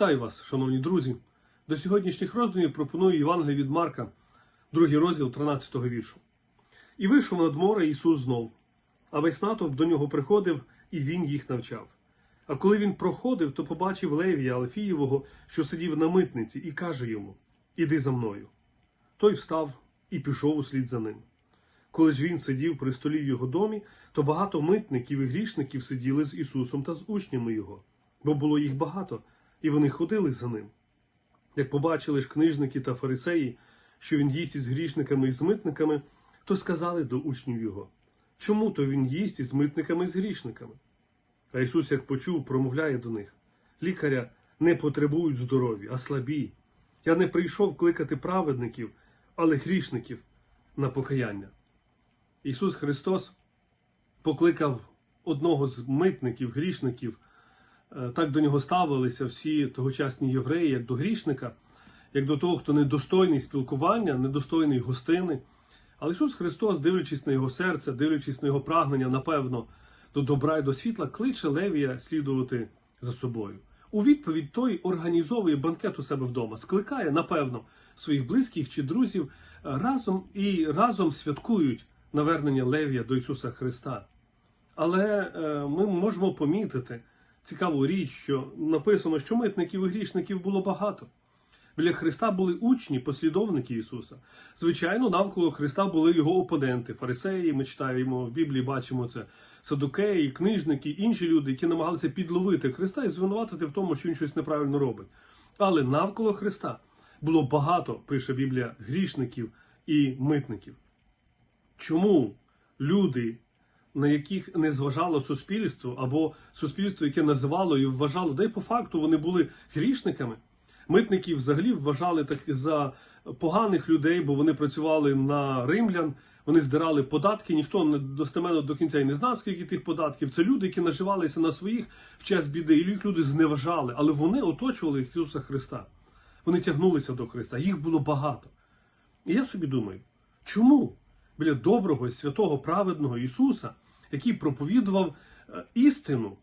Вітаю вас, шановні друзі. До сьогоднішніх роздумів пропоную Євангеліє від Марка, другий розділ 13 віршу. І вийшов над море Ісус знов, а весь натовп до нього приходив, і Він їх навчав. А коли він проходив, то побачив Левія Алфієвого, що сидів на митниці, і каже йому: Іди за мною. Той встав і пішов услід за ним. Коли ж він сидів при столі в його домі, то багато митників і грішників сиділи з Ісусом та з учнями його, бо було їх багато, і вони ходили за ним. Як побачили ж книжники та фарисеї, що він їсть із грішниками і з митниками, то сказали до учнів його, чому то він їсть із митниками і з грішниками? А Ісус, як почув, промовляє до них: Лікаря не потребують здоров'я, а слабі. Я не прийшов кликати праведників, але грішників на покаяння. Ісус Христос покликав одного з митників, грішників, так до нього ставилися всі тогочасні євреї, як до грішника, як до того, хто недостойний спілкування, недостойний гостини. Але Ісус Христос, дивлячись на його серце, дивлячись на його прагнення, напевно, до добра і до світла, кличе Левія слідувати за собою. У відповідь той організовує банкет у себе вдома, скликає, напевно, своїх близьких чи друзів е, разом і разом святкують навернення Левія до Ісуса Христа. Але е, ми можемо помітити цікаву річ, що написано, що митників і грішників було багато. Біля Христа були учні, послідовники Ісуса. Звичайно, навколо Христа були його опоненти, фарисеї. Ми читаємо в Біблії, бачимо це садукеї, книжники, інші люди, які намагалися підловити Христа і звинуватити в тому, що він щось неправильно робить. Але навколо Христа було багато, пише Біблія, грішників і митників. Чому люди, на яких не зважало суспільство, або суспільство, яке називало і вважало, де по факту вони були грішниками? Митників взагалі вважали так за поганих людей, бо вони працювали на римлян, вони здирали податки. Ніхто не достеменно до кінця і не знав, скільки тих податків. Це люди, які наживалися на своїх в час біди, і їх люди зневажали, але вони оточували Ісуса Христа. Вони тягнулися до Христа. Їх було багато. І я собі думаю, чому біля доброго, і святого, праведного Ісуса, який проповідував е, істину,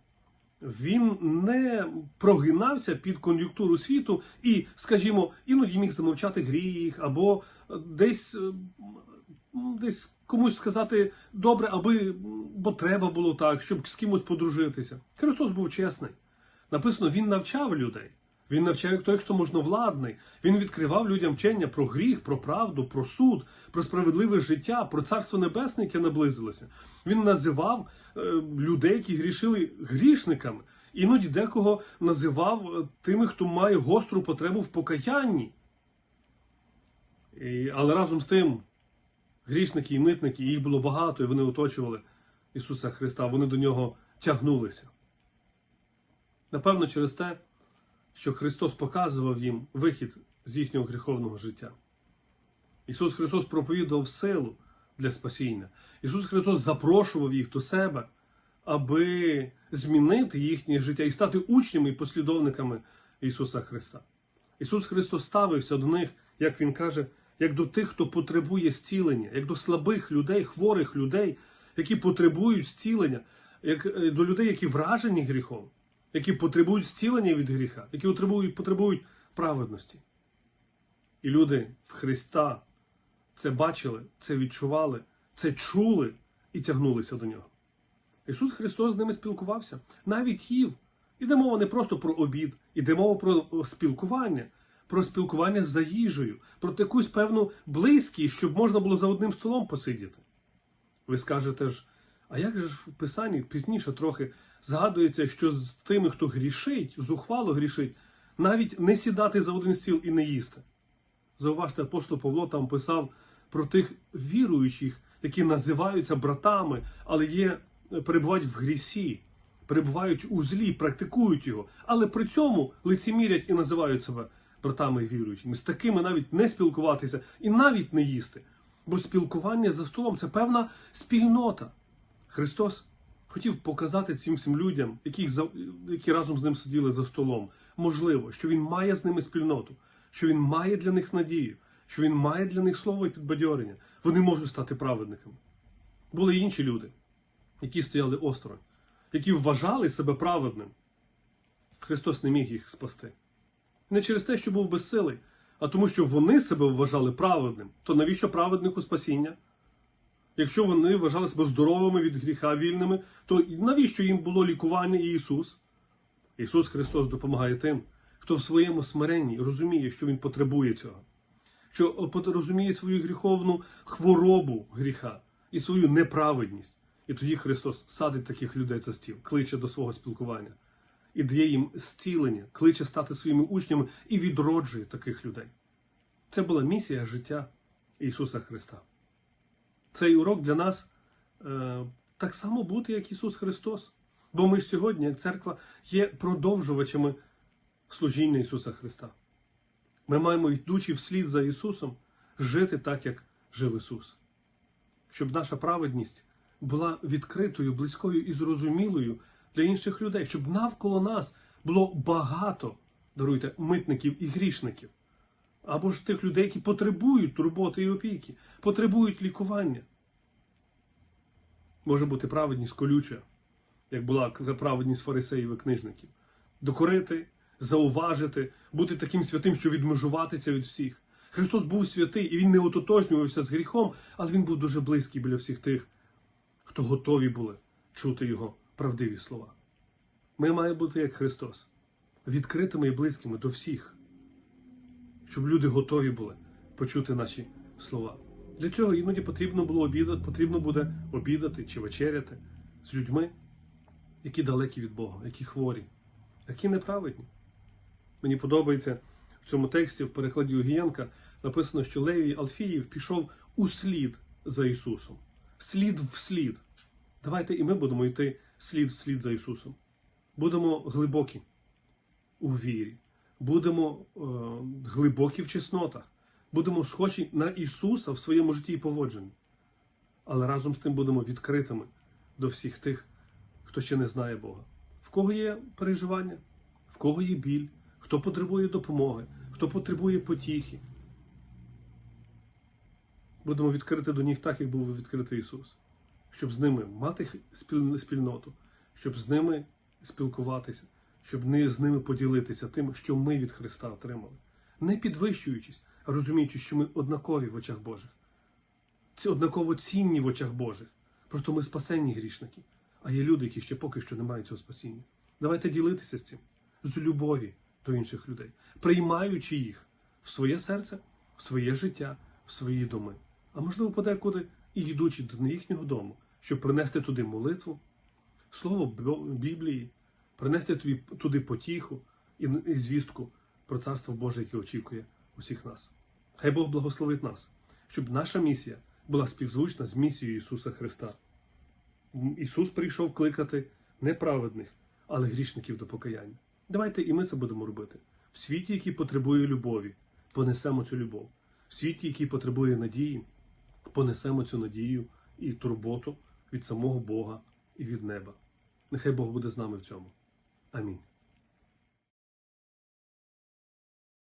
він не прогинався під кон'юнктуру світу і, скажімо, іноді міг замовчати гріх, або десь, е, десь комусь сказати добре, аби бо треба було так, щоб з кимось подружитися. Христос був чесний. Написано, він навчав людей. Він навчав як той, хто можновладний. Він відкривав людям вчення про гріх, про правду, про суд, про справедливе життя, про царство небесне, яке наблизилося. Він називав е, людей, які грішили грішниками. Іноді декого називав е, тими, хто має гостру потребу в покаянні. І, але разом з тим, грішники і митники, їх було багато, і вони оточували Ісуса Христа, вони до нього тягнулися. Напевно, через те, що Христос показував їм вихід з їхнього гріховного життя. Ісус Христос проповідував силу для спасіння. Ісус Христос запрошував їх до себе, аби змінити їхнє життя і стати учнями і послідовниками Ісуса Христа. Ісус Христос ставився до них, як Він каже, як до тих, хто потребує зцілення, як до слабих людей, хворих людей, які потребують зцілення, як е, до людей, які вражені гріхом, які потребують зцілення від гріха, які потребують, потребують праведності. І люди в Христа це бачили, це відчували, це чули і тягнулися до нього. Ісус Христос з ними спілкувався, навіть їв. Іде мова не просто про обід, іде мова про спілкування, про спілкування за їжею, про якусь певну близькість, щоб можна було за одним столом посидіти. Ви скажете ж, а як же ж в Писанні пізніше трохи згадується, що з тими, хто грішить, зухвало грішить, навіть не сідати за один стіл і не їсти. Зауважте, апостол Павло там писав про тих віруючих, які називаються братами, але є, перебувають в грісі, перебувають у злі, практикують його, але при цьому лицемірять і називають себе братами віруючими. З такими навіть не спілкуватися і навіть не їсти. Бо спілкування за столом це певна спільнота. Христос хотів показати цим всім людям, які, які разом з ним сиділи за столом, можливо, що він має з ними спільноту, що він має для них надію, що він має для них слово і підбадьорення. Вони можуть стати праведниками. Були інші люди, які стояли осторонь, які вважали себе праведним. Христос не міг їх спасти. Не через те, що був безсилий, а тому, що вони себе вважали праведним. То навіщо праведнику спасіння? Якщо вони вважали себе здоровими від гріха вільними, то навіщо їм було лікування і Ісус? Ісус Христос допомагає тим, хто в своєму смиренні розуміє, що Він потребує цього, що розуміє свою гріховну хворобу гріха і свою неправедність. І тоді Христос садить таких людей за стіл, кличе до свого спілкування і дає їм зцілення, кличе стати своїми учнями і відроджує таких людей. Це була місія життя Ісуса Христа. Цей урок для нас е, так само бути, як Ісус Христос. Бо ми ж сьогодні, як церква, є продовжувачами служіння Ісуса Христа. Ми маємо, йдучи вслід за Ісусом, жити так, як жив Ісус. Щоб наша праведність була відкритою, близькою і зрозумілою для інших людей, щоб навколо нас було багато, даруйте, митників і грішників. Або ж тих людей, які потребують турботи і опіки, потребують лікування. Може бути праведність колюча, як була праведність фарисеїв і книжників. Докорити, зауважити, бути таким святим, що відмежуватися від всіх. Христос був святий, і Він не ототожнювався з гріхом, але Він був дуже близький біля всіх тих, хто готові були чути Його правдиві слова. Ми маємо бути як Христос, відкритими і близькими до всіх, щоб люди готові були почути наші слова. Для цього іноді потрібно було обідати, потрібно буде обідати чи вечеряти з людьми, які далекі від Бога, які хворі, які неправедні. Мені подобається в цьому тексті, в перекладі Огієнка, написано, що Левій Алфіїв пішов у слід за Ісусом. Слід в слід. Давайте і ми будемо йти слід в слід за Ісусом. Будемо глибокі у вірі, будемо е, глибокі в чеснотах, будемо схожі на Ісуса в своєму житті і поводженні. Але разом з тим будемо відкритими до всіх тих, хто ще не знає Бога. В кого є переживання, в кого є біль, хто потребує допомоги, хто потребує потіхи. Будемо відкрити до них так, як був відкритий Ісус, щоб з ними мати спільноту, щоб з ними спілкуватися, щоб не з ними поділитися тим, що ми від Христа отримали, не підвищуючись, а розуміючи, що ми однакові в очах Божих. Ці однаково цінні в очах Божих. Просто ми спасенні грішники, а є люди, які ще поки що не мають цього спасіння. Давайте ділитися з цим. з любові до інших людей, приймаючи їх в своє серце, в своє життя, в свої доми. А можливо, подекуди і йдучи до їхнього дому, щоб принести туди молитву, слово Біблії, принести тобі туди потіху і, звістку про Царство Боже, яке очікує усіх нас. Хай Бог благословить нас, щоб наша місія була співзвучна з місією Ісуса Христа. Ісус прийшов кликати не праведних, але грішників до покаяння. Давайте і ми це будемо робити. В світі, який потребує любові, понесемо цю любов. В світі, який потребує надії, понесемо цю надію і турботу від самого Бога і від неба. Нехай Бог буде з нами в цьому. Амінь.